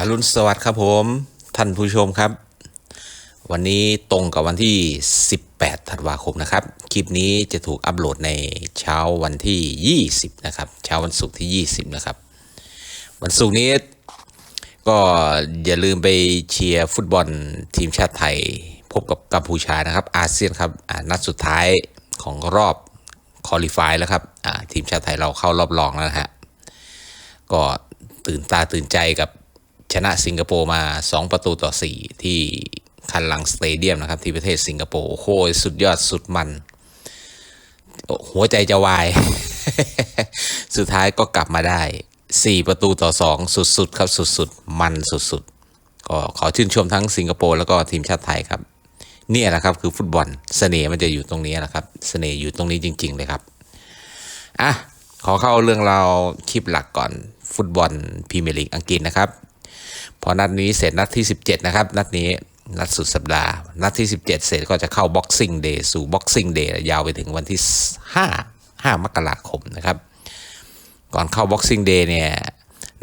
อรุณสวัสดิ์ครับผมท่านผู้ชมครับ วันนี้ตรงกับวันที่ 18 ธันวาคมนะครับ คลิปนี้จะถูกอัปโหลดในเช้าวันที่ 20 นะครับ เช้าวันศุกร์ที่ 20 นะครับ วันศุกร์นี้ก็อย่าลืมไปเชียร์ฟุตบอลทีมชาติไทย พบกับกัมพูชานะครับ อาเซียนครับนัดสุดท้ายของรอบคอลิฟายแล้วครับทีมชาติไทยเราเข้ารอบรองแล้วนะฮะก็ตื่นตาตื่นใจกับ ชนะสิงคโปร์มา 2 ประตูต่อ 4 ที่คันลังสเตเดียมนะครับ ที่ประเทศสิงคโปร์โอ้โหสุดยอดสุดมัน หัวใจจะวาย สุดท้ายก็กลับมาได้ 4 ประตูต่อ 2 สุดๆ ครับสุดๆ มันสุดๆ ก็ขอชื่นชมทั้งสิงคโปร์แล้วก็ทีมชาติไทยครับ เนี่ยแหละครับคือฟุตบอลเสน่ห์มันจะอยู่ตรงนี้แหละครับ เสน่ห์อยู่ตรงนี้จริง ๆ เลยครับอะขอเข้าเรื่องเราคลิปหลักก่อนฟุตบอลพรีเมียร์ลีกอังกฤษนะครับ พอนัดนี้เสร็จนัดที่ 17 นะครับ นัดนี้นัดสุดสัปดาห์ นัดที่ 17 เสร็จก็จะเข้า Boxing Day สู่ Boxing Day ยาวไปถึงวันที่ 5 5 มกราคมนะครับ ก่อนเข้า Boxing Day เนี่ย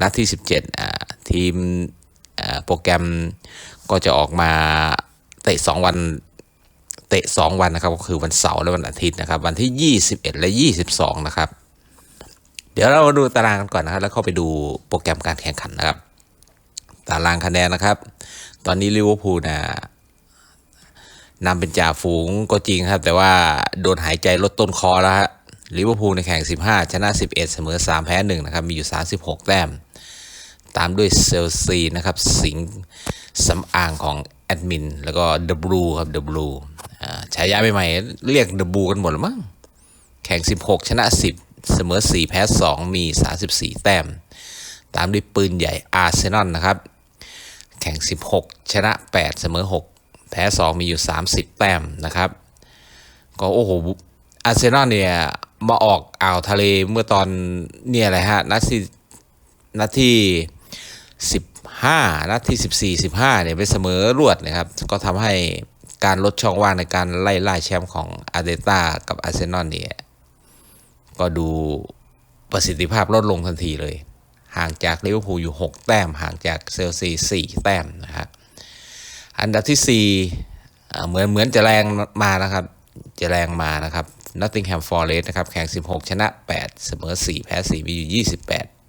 นัดที่ 17อ่าทีมโปรแกรมก็จะออกมาเตะ 2 วันเตะ 2 วันนะครับก็คือวันเสาร์และวันอาทิตย์นะครับ วันที่ 21 และ 22 นะครับ เดี๋ยวเรามาดูตารางกันก่อนนะครับ แล้วเข้าไปดูโปรแกรมการแข่งขันนะครับ ตารางคะแนนนะครับ ตอนนี้ลิเวอร์พูลนะนำเป็นจ่าฝูงก็จริงครับ แต่ว่าโดนหายใจลดต้นคอแล้วฮะลิเวอร์พูลในแข่ง 15 ชนะ 11 เสมอ 3 แพ้ 1 นะครับ มีอยู่ 36 แต้ม ตามด้วยเซลซีนะครับ สิงสำอางของแอดมิน แล้วก็เดอะบลูครับเดอะบลูฉายาใหม่ๆเรียกเดอะบลูกันหมดแล้วมั้ง แข่ง 16 ชนะ 10 เสมอ 4 แพ้ 2 มี 34 แต้ม ตามด้วยปืนใหญ่อาร์เซนอลนะครับ แข่ง 16 ชนะ 8 เสมอ 6 แพ้ 2 มีอยู่ 30 แต้มนะครับ ก็โอ้โหอาร์เซนอลเนี่ย มาออกอ่าวทะเลเมื่อตอนเนี่ยอะไรฮะนัดที่นัดที่15นัดที่ 14 15เนี่ยไปเสมอรวดนะครับ ก็ทำให้การลดช่องว่างในการไล่ล่าแชมป์ของอาร์เตต้ากับอาร์เซนอลเนี่ย ก็ดูประสิทธิภาพลดลงทันทีเลย ห่างจากลิเวอร์พูลอยู่ 6 แต้ม ห่างจากเซลซี4แต้มนะครับอันดับที่4อ่เหมือนเหมือนจะแรงมานะครับจะแรงมานะครับ Nottingham Forest นะครับแข่ง 16 ชนะ 8 เสมอ 4 แพ้ 4 มีอยู่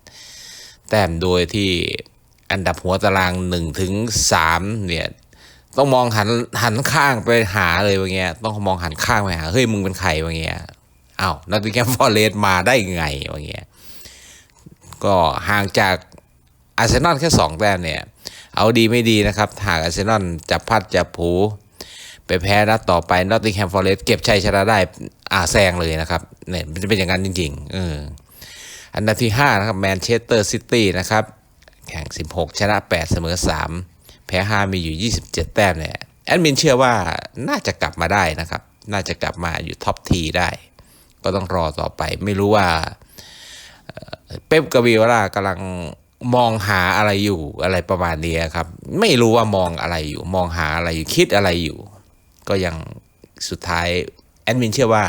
28 แต้มโดยที่อันดับหัวตาราง 1 ถึง 3 เนี่ย ต้องมองหันหันข้างไปหาเลยว่าเงี้ยต้องมองหันข้างไปหา เฮ้ย มึงเป็นใครว่าเงี้ยอ้าวนอตติงแฮมฟอร์เรสมาได้ไงว่าเงี้ย ก็ห่างจากอาร์เซนอลแค่สองแต้มเนี่ย เอาดีไม่ดีนะครับ หากอาร์เซนอลจับพัดจับผูไปแพ้นัดต่อไปนอตติงแฮมฟอร์เรสเก็บชัยชนะได้อาแซงเลยนะครับเนี่ยมันจะเป็นอย่างนั้นจริงๆเอออันดับที่ 5 นะครับแมนเชสเตอร์ซิตี้นะครับ แข่ง 16 ชนะ 8 เสมอ 3 แพ้ 5 มีอยู่ 27 แต้มเนี่ยแอดมินเชื่อว่าน่าจะกลับมาได้นะครับ น่าจะกลับมาอยู่ท็อปทีได้ ก็ต้องรอต่อไปไม่รู้ว่า เป๊ปกบวิวล่ากำลังมองหาอะไรอยู่อะไรประมาณนี้ครับ ไม่รู้ว่ามองอะไรอยู่ มองหาอะไรอยู่คิดอะไรอยู่ ก็ยังสุดท้ายแอดมินเชื่อว่า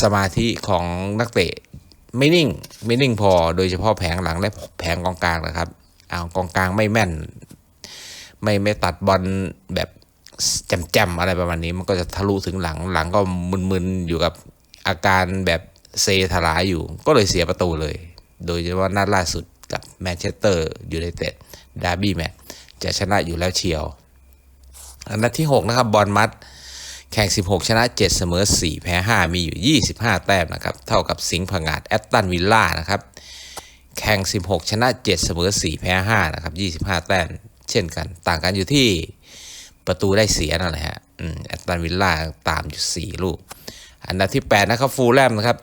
สมาธิของนักเตะไม่นิ่งไม่นิ่งพอโดยเฉพาะแผงหลังและแผงกองกลางนะครับเอากองกลางไม่แม่น ไม่ไม่ตัดบอลแบบแจมๆอะไรประมาณนี้ มันก็จะทะลุถึงหลังหลังก็มึนๆอยู่กับอาการแบบ เซถลายอยู่ ก็เลยเสียประตูเลย โดยเฉพาะนัดล่าสุดกับแมนเชสเตอร์ยูไนเต็ดดาร์บี้แมตช์จะชนะอยู่แล้วเชียวอันดับที่ 6 นะครับ บอลมัดแข่ง 16 ชนะ 7 เสมอ 4 แพ้ 5 มีอยู่ 25 แต้มนะครับ เท่ากับสิงห์ผงาดแอตตันวิลล่านะครับ แข่ง 16 ชนะ 7 เสมอ 4 แพ้ 5 นะครับ 25 แต้ม เช่นกัน ต่างกันอยู่ที่ประตูได้เสียนั่นแหละฮะแอตตันวิลล่าตามอยู่ 4 ลูก อันดับที่ 8 นะครับ ฟูลแลมนะครับ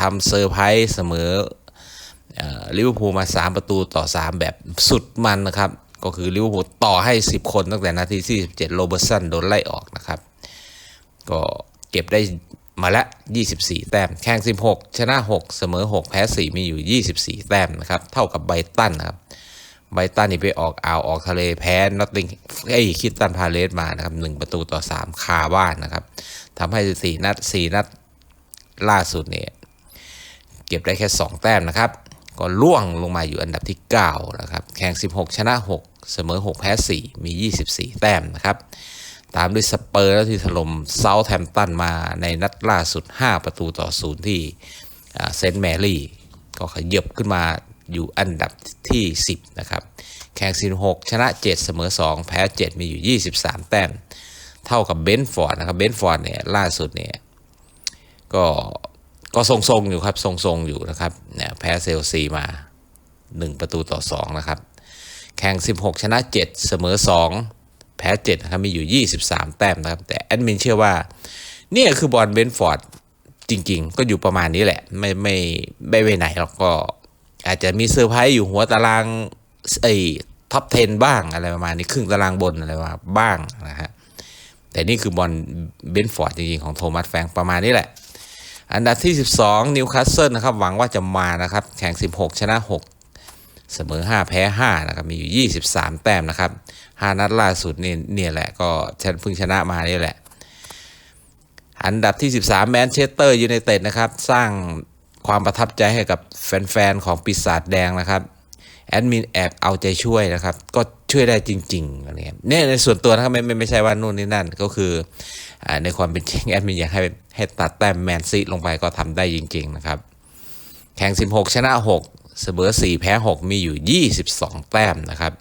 ทำเซอร์ไพรส์เสมอลิเวอร์พูลมา 3 ประตูต่อ 3 แบบสุดมันนะครับ ก็คือลิเวอร์พูลต่อให้ 10 คนตั้งแต่นาทีที่17โรเบอร์สันโดนไล่ออกนะครับ ก็เก็บได้มาละ 24 แต้ม แข่ง 16 ชนะ 6 เสมอ 6 แพ้ 4 มีอยู่ 24 แต้มนะครับ เท่ากับไบตันนะครับ ไบตันนี่ไปออกอ่าวออกทะเลแพ้นอตติงไอ้คิดตันพาเลสมานะครับ 1 ประตูต่อ 3 คาบ้านนะครับทำให้ 4 นัด 4 นัด ล่าสุดเนี่ยเก็บได้แค่ 2 แต้มนะครับ ก็ล่วงลงมาอยู่อันดับที่9นะครับแข่ง 16 ชนะ 6 เสมอ 6 แพ้ 4 มี 24 แต้มนะครับ ตามด้วยสเปอร์แล้วที่ถล่มเซาท์แฮมป์ตันมาในนัดล่าสุด 5 ประตูต่อ0ที่เซนต์แมรี่ก็ขยับขึ้นมาอยู่อันดับที่ 10 นะครับ แข่ง 16 ชนะ 7 เสมอ 2 แพ้ 7 มีอยู่ 23 แต้ม เท่ากับเบนฟอร์ดนะครับ เบนฟอร์ดเนี่ยล่าสุดเนี่ย ก็ก็ทรงๆอยู่ครับ ทรงๆอยู่นะครับเนี่ยแพ้เซลซีมา 1 ประตูต่อ 2 นะครับ แข่ง 16 ชนะ 7 เสมอ 2 แพ้7นะครับมีอยู่ 23 แต้มนะครับ แต่แอดมินเชื่อว่าเนี่ยคือบอลเบนฟอร์ดจริง ๆ ก็อยู่ประมาณนี้แหละ ไม่ไม่ไม่ไปไหนหรอกก็อาจจะมีเซอร์ไพรส์อยู่หัวตารางไอ้ท็อป 10 บ้างอะไรประมาณนี้ครึ่งตารางบนอะไรมาบ้างนะฮะแต่นี่คือบอลเบนฟอร์ดจริง ๆ ของโทมัสแฟงประมาณนี้แหละ อันดับที่ 12 นิวคาสเซิลนะครับหวังว่าจะมานะครับแข่ง 16 ชนะ 6 เสมอ 5 แพ้ 5 นะครับ มีอยู่ 23 แต้มนะครับ 5 นัดล่าสุดนี่เนี่ยแหละก็เพิ่งชนะมานี่แหละ อันดับที่ 13 แมนเชสเตอร์ยูไนเต็ดนะครับ สร้างความประทับใจให้กับแฟนๆ ของปีศาจแดงนะครับแอดมินแอบเอาใจช่วยนะครับ ก็ช่วยได้จริงๆอะไรเงี้ยเนี่ยในส่วนตัวนะครับไม่ไม่ไม่ใช่ว่านู่นนี่นั่นก็คือ ในความเป็นจริงแอดมินอยากให้ให้ตัดแต้มแมนซีลงไปก็ทำได้จริง ๆ นะครับ แข่ง 16 ชนะ 6 เสมอ 4 แพ้ 6 มีอยู่ 22 แต้มนะครับ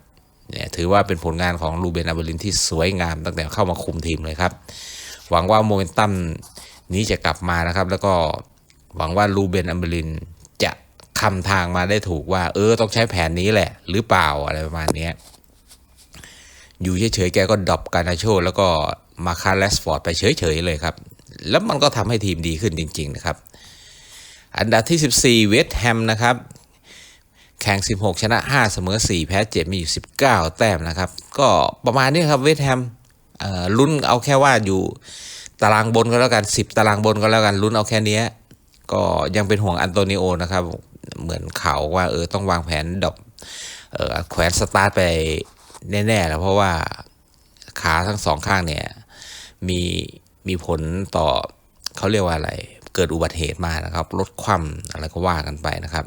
เนี่ยถือว่าเป็นผลงานของลูเบนอาเบลินที่สวยงามตั้งแต่เข้ามาคุมทีมเลยครับ หวังว่าโมเมนตัมนี้จะกลับมานะครับ แล้วก็หวังว่าลูเบนอัมเบลินจะคำทางมาได้ถูกว่า เออต้องใช้แผนนี้แหละ หรือเปล่าอะไรประมาณนี้อยู่เฉยๆแกก็ดรอปการนาโชแล้วก็ มาคาร์เลสฟอร์ดไปเฉยๆเลยครับ แล้วมันก็ทำให้ทีมดีขึ้นจริง ๆ นะครับ อันดับที่ 14 เวสต์แฮมนะครับ แข่ง 16 ชนะ 5 เสมอ 4 แพ้ 7 มีอยู่ 19 แต้มนะครับ ก็ประมาณนี้ครับเวสต์แฮมเอ่อลุ้นเอาแค่ว่าอยู่ตารางบนก็แล้วกัน 10 ตารางบนก็แล้วกันลุ้นเอาแค่นี้ก็ยังเป็นห่วงอันโตนิโอนะครับเหมือนเขาว่าเออต้องวางแผนดอปเออแขวนสตาร์ทไปแน่ๆแล้วเพราะว่าขาทั้งสองข้างเนี่ย มีมีผลต่อเขาเรียกว่าอะไร เกิดอุบัติเหตุมานะครับลดความอะไรก็ว่ากันไปนะครับ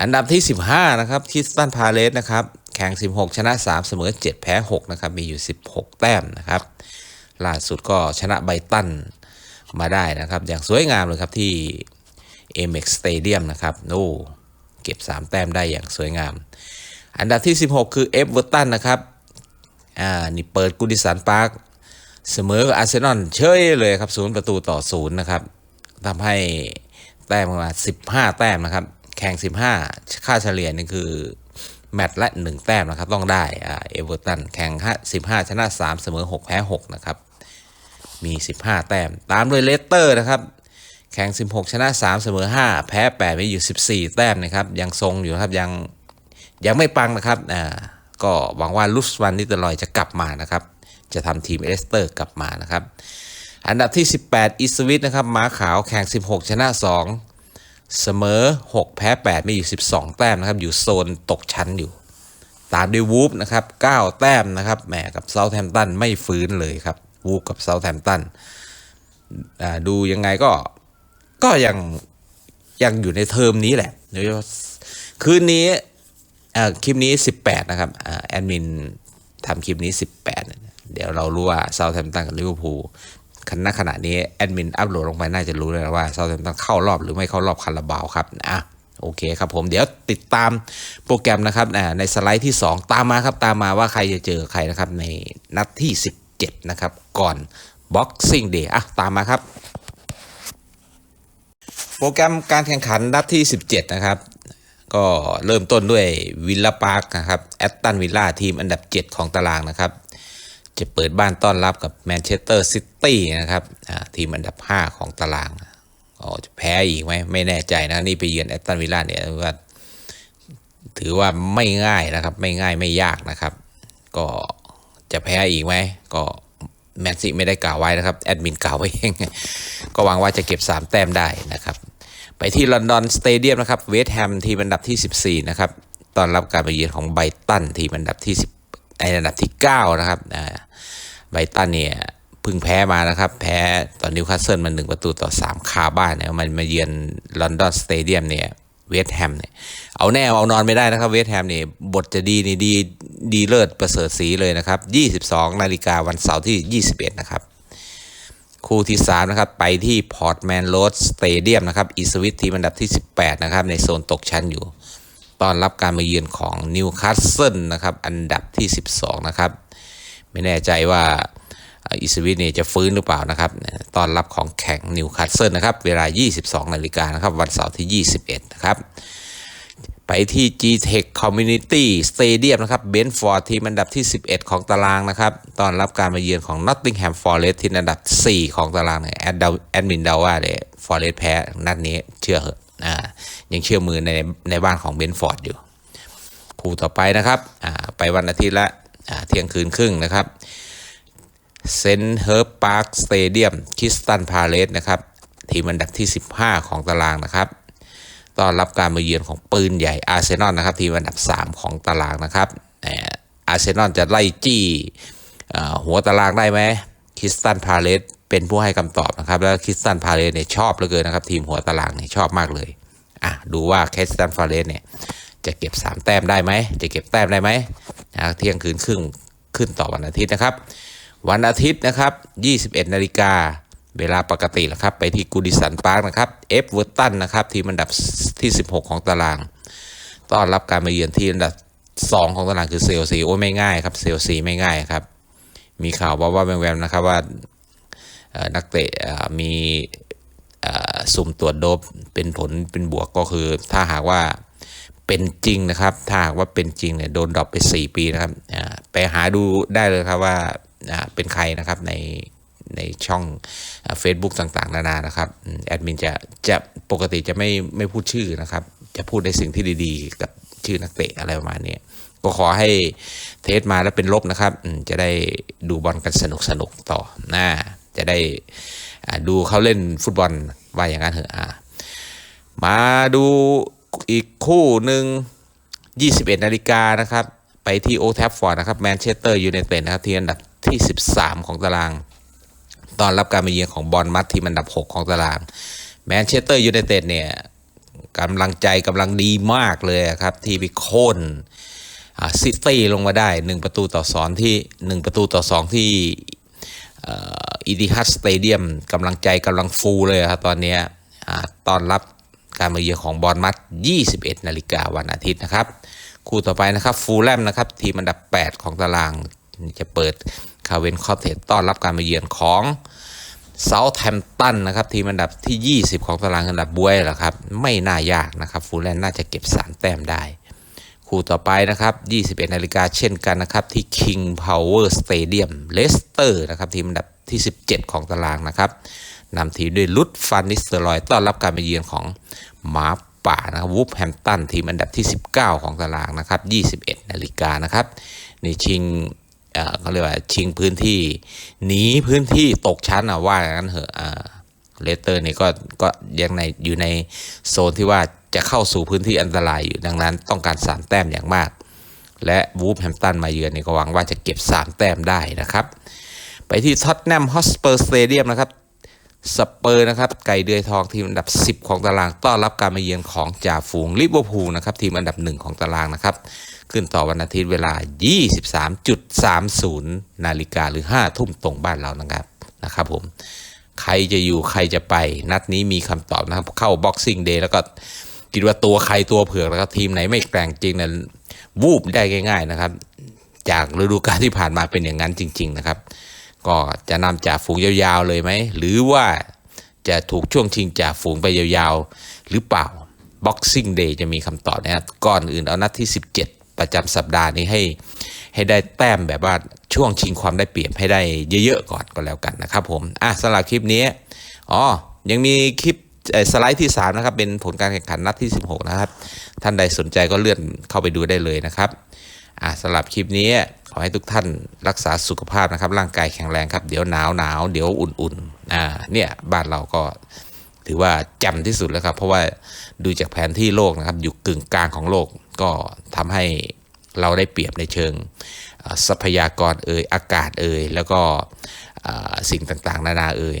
อันดับที่ 15 นะครับคิสตันพาเลสนะครับ แข่ง 16 ชนะ 3 เสมอ 7 แพ้ 6 นะครับ มีอยู่ 16 แต้มนะครับล่าสุดก็ชนะไบตันมาได้นะครับ อย่างสวยงามเลยครับที่ Amex Stadium นะครับโอ้เก็บ 3 แต้มได้อย่างสวยงาม อันดับที่ 16 คือเอฟเวอร์ตันนะครับ อ่า นี่เปิดกูดิสันพาร์ค เสมอกับอาร์เซนอลเฉยเลยครับศูนย์ประตูต่อศูนย์นะครับทำให้แต้มมา15แต้มนะครับ แข่ง15ค่าเฉลี่ยนี่คือ แมตช์ละ1แต้มนะครับ ต้องได้อ่าเอเวอร์ตันแข่ง15ชนะ3เสมอ6แพ้6นะครับ มี15แต้ม ตามด้วยเลสเตอร์นะครับแข่ง 16 ชนะ 3 เสมอ 5 แพ้8มีอยู่ 14 แต้มนะครับ ยังทรงอยู่ครับ ยังยังไม่ปังนะครับ อ่า ก็หวังว่าลุสวันนิตลอยจะกลับมานะครับ จะทำทีมเอสเตอร์กลับมานะครับ อันดับที่ 18 อิสวิตนะครับม้าขาวแข่ง 16 ชนะ 2 เสมอ 6 แพ้ 8 มีอยู่ 12 แต้มนะครับ อยู่โซนตกชั้นอยู่ ตามด้วยวูฟนะครับ 9 แต้มนะครับแหมกับเซาท์แฮมตันไม่ฟื้นเลยครับวูฟกับเซาท์แฮมตันดูยังไงก็ก็ยังยังอยู่ในเทอมนี้แหละเดี๋ยวคืนนี้คลิปนี้ 18 นะครับอแอดมินทำคลิปนี้ 18 เดี๋ยวเรารู้ว่าเซาแฮมตันกับลิเวอร์พูลขณะขณะนี้แอดมินอัปโหลดลงไปน่าจะรู้เลยว่าเซาแฮมตันเข้ารอบหรือไม่เข้ารอบคาราบาวครับอะโอเคครับผมเดี๋ยวติดตามโปรแกรมนะครับในสไลด์ที่ 2 ตามมาครับตามมาว่าใครจะเจอใครนะครับในนัดที่ 17 นะครับ ก่อน Boxing Day อะตามมาครับ โปรแกรมการแข่งขันนัดที่ 17 นะครับ ก็เริ่มต้นด้วยวิลล่าพาร์คนะครับแอตตันวิลล่าทีมอันดับ 7 ของตารางนะครับ จะเปิดบ้านต้อนรับกับแมนเชสเตอร์ซิตี้นะครับทีมอันดับ 5 ของตารางอ๋อจะแพ้อีกไหมไม่แน่ใจนะ นี่ไปเยือนแอตตันวิลล่าเนี่ยว่าถือว่าไม่ง่ายนะครับ ไม่ง่ายไม่ยากนะครับ ก็จะแพ้อีกไหมก็แมนซีไม่ได้กล่าวไว้นะครับ แอดมินกล่าวไว้เองก็หวังว่าจะเก็บ 3 แต้มได้นะครับ ไปที่ลอนดอนสเตเดียมนะครับเวสต์แฮมทีมอันดับที่ 14 นะครับตอนรับการไปเยือนของไบตันทีมอันดับที่10 ในอันดับที่ 9 นะครับไบตันเนี่ยพึ่งแพ้มานะครับ แพ้ตอนนิวคาสเซิลมันหนึ่งประตูต่อ 3 คาบ้านเนี่ยมันมาเยือนลอนดอนสเตเดียมเนี่ยเวสต์แฮมเนี่ยเอาแน่เอานอนไม่ได้นะครับเวสต์แฮมเนี่ยบทจะดีนี่ดีดีเลิศประเสริฐสีเลยนะครับ 22 นาฬิกาวันเสาร์ที่ 21 นะครับ คู่ที่ 3 นะครับ ไปที่พอร์ตแมนโรดสเตเดียมนะครับอีสวิตทีมอันดับที่ 18 นะครับ ในโซนตกชั้นอยู่ ต้อนรับการมาเยือนของนิวคาสเซิลนะครับ อันดับที่ 12 นะครับ ไม่แน่ใจว่าอิสวิตเนี่ยจะฟื้นหรือเปล่านะครับต้อนรับของแข่งนิวคาสเซิลนะครับ เวลา 22 นาฬิกานะครับ วันเสาร์ที่ 21 นะครับ ไปที่ G-Tech Community Stadium นะครับเบนฟอร์ดทีมอันดับที่ 11 ของตารางนะครับต้อนรับการมาเยือนของ Nottingham Forest ทีมอันดับ 4 ของตารางเนี่ยแอดมินเดาว่าเนี่ยฟอร์เรสแพ้นัดนี้เชื่อเหอะอ่า ยังเชื่อมือในในบ้านของเบนฟอร์ดอยู่ คู่ต่อไปนะครับไปวันอาทิตย์ละเที่ยงคืนครึ่งนะครับเซนเฮิร์บพาร์คสเตเดียมคิสตันพาเลสนะครับทีมอันดับที่ 15 ของตารางนะครับต้อนรับการมาเยือนของปืนใหญ่อาร์เซนอลนะครับทีมอันดับ 3 ของตารางนะครับอาร์เซนอลจะไล่จี้หัวตารางได้ไหมคิสตันพาเลส เป็นผู้ให้คำตอบนะครับ แล้วคริสตันพาเลสเนี่ยชอบเหลือเกินนะครับ ทีมหัวตารางเนี่ยชอบมากเลยอะดูว่าคริสตันพาเลสเนี่ยจะเก็บ 3 แต้มได้ไหมจะเก็บแต้มได้ไหมนะเที่ยงคืนครึ่งขึ้นต่อวันอาทิตย์นะครับ วันอาทิตย์นะครับ 21 นาฬิกาเวลาปกติแหละครับ ไปที่กูดิสันพาร์คนะครับเอฟเวอร์ตันนะครับ ทีมอันดับที่ 16 ของตาราง ต้อนรับการมาเยือนที่อันดับ 2 ของตารางคือเซลซีโอ้ไม่ง่ายครับเซลซีไม่ง่ายครับ มีข่าวว่าว่าแววๆนะครับว่า นักเตะมีสุ่มตรวจโดบเป็นผลเป็นบวกก็คือ ถ้าหากว่าเป็นจริงนะครับ ถ้าหากว่าเป็นจริงเนี่ยโดนดรอปไป 4 ปีนะครับไปหาดูได้เลยครับว่าเป็นใครนะครับในในช่อง Facebook ต่างๆ นานานะครับแอดมินจะจะปกติจะไม่ไม่พูดชื่อนะครับ จะพูดในสิ่งที่ดีๆ กับชื่อนักเตะอะไรประมาณนี้ก็ขอให้เทสมาแล้วเป็นลบนะครับ จะได้ดูบอลกันสนุกสนุกต่อนะ จะได้ดูเขาเล่นฟุตบอลว่าอย่างนั้นเถอะมาดูอีกคู่หนึ่ง21 นาฬิกานะครับ ไปที่โอแทฟฟอร์ดนะครับแมนเชสเตอร์ยูไนเต็ดนะครับที่อันดับที่ 13 ของตารางตอนรับการมาเยือนของบอลมัดทีมอันดับ 6 ของตาราง แมนเชสเตอร์ยูไนเต็ดเนี่ยกำลังใจกำลังดีมากเลยครับ ที่ไปโค่นซิตี้ลงมาได้ 1 ประตูต่อสองที่ 1 ประตูต่อ 2 ที่ อีดิฮัสสเตเดียมกำลังใจกำลังฟูเลยครับตอนนี้ตอนรับการมาเยือนของบอลมัด 21 นาฬิกาวันอาทิตย์นะครับ คู่ต่อไปนะครับฟูลแลมนะครับทีมอันดับ 8 ของตารางจะเปิดคาเวนคอเทตต้อนรับการมาเยือนของเซาท์แฮมตันนะครับทีมอันดับที่ 20 ของตารางอันดับบวยแหละครับ ไม่น่ายากนะครับฟูลแลมน่าจะเก็บ 3 แต้มได้ คู่ต่อไปนะครับ 21 นาฬิกาเช่นกันนะครับ ที่ King Power Stadium เลสเตอร์นะครับ ทีมอันดับที่ 17 ของตารางนะครับนำทีมด้วยลุดฟานนิสเตอร์ลอยต้อนรับการมาเยือนของหมาป่านะครับวูฟแฮมตันทีมอันดับที่ 19 ของตารางนะครับ 21 นาฬิกานะครับนี่ชิงเขาเรียกว่าชิงพื้นที่หนีพื้นที่ตกชั้นอะว่าอย่างนั้นเหอะเลสเตอร์นี่ก็ก็ยังในอยู่ในโซนที่ว่า จะเข้าสู่พื้นที่อันตรายอยู่ดังนั้น ต้องการ 3 แต้มอย่างมาก และวูฟแฮมตันมาเยือนนี่ก็หวังว่าจะเก็บ 3 แต้มได้นะครับ ไปที่ท็อตแนมฮอสเปอร์สเตเดียมนะครับสเปอร์นะครับไก่เดือยทองทีมอันดับ 10 ของตารางต้อนรับการมาเยือนของจ่าฝูงลิเวอร์พูลนะครับทีมอันดับ 1 ของตารางนะครับ ขึ้นต่อวันอาทิตย์เวลา 23.30 นาฬิกาหรือ 5 ทุ่มตรงบ้านเรานะครับนะครับผมใครจะอยู่ใครจะไปนัดนี้มีคำตอบนะครับเข้า Boxing Day แล้วก็ คิดว่าตัวใครตัวเผือกแล้วก็ทีมไหนไม่แกร่งจริงนั้นวูบได้ง่าย ๆนะครับ จากฤดูกาลที่ผ่านมาเป็นอย่างนั้นจริง ๆ นะครับ ก็จะนำจ่าฝูงยาวๆเลยไหมหรือว่าจะถูกช่วงชิงจ่าฝูงไปยาวๆ หรือเปล่า Boxing Day จะมีคำตอบนะครับก่อนอื่นเอานัดที่ 17 ประจำสัปดาห์นี้ให้ให้ได้แต้มแบบว่าช่วงชิงความได้เปรียบให้ได้เยอะๆก่อนก็แล้วกันนะครับผม อะสำหรับคลิปนี้ อ๋อ ยังมีคลิป สไลด์ที่ 3 นะครับ เป็นผลการแข่งขันนัดที่ 16 นะครับ ท่านใดสนใจก็เลื่อนเข้าไปดูได้เลยนะครับอะสำหรับคลิปนี้ขอให้ทุกท่านรักษาสุขภาพนะครับ ร่างกายแข็งแรงครับ เดี๋ยวหนาวหนาวเดี๋ยวอุ่นๆอ่าเนี่ยบ้านเราก็ถือว่าจำที่สุดแล้วครับ เพราะว่าดูจากแผนที่โลกนะครับ อยู่กึ่งกลางของโลกก็ทำให้เราได้เปรียบในเชิงทรัพยากรเอ่ยอากาศเอ่ยแล้วก็สิ่งต่างๆ นานาเอ่ย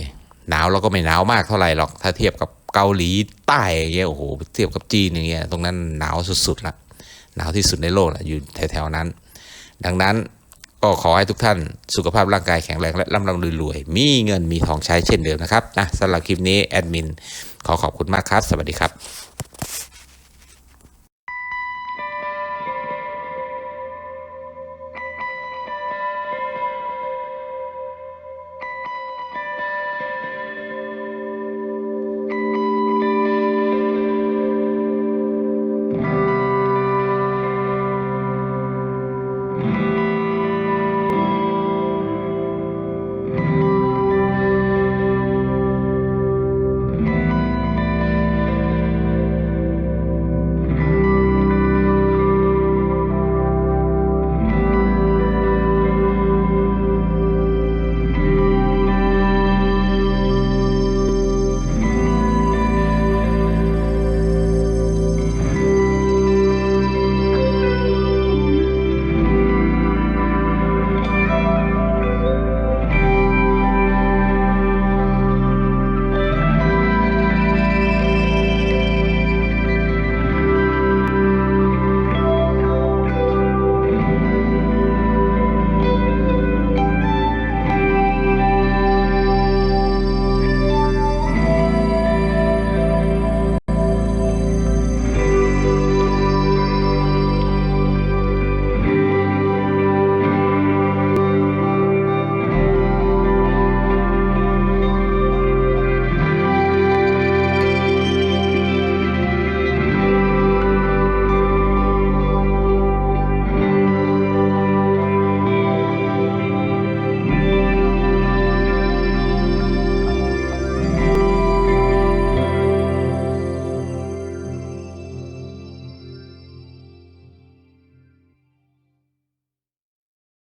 หนาวเราก็ไม่หนาวมากเท่าไหร่หรอกถ้าเทียบกับ เกาหลีใต้เงี้ยโอ้โหเทียบกับจีนอย่างเงี้ยตรงนั้นหนาวสุดๆละหนาวที่สุดในโลกละอยู่แถวๆนั้น ดังนั้นก็ขอให้ทุกท่านสุขภาพร่างกายแข็งแรงและร่ำรวยรวยๆมีเงินมีทองใช้เช่นเดิมนะครับนะสำหรับคลิปนี้แอดมินขอขอบคุณมากครับ สวัสดีครับ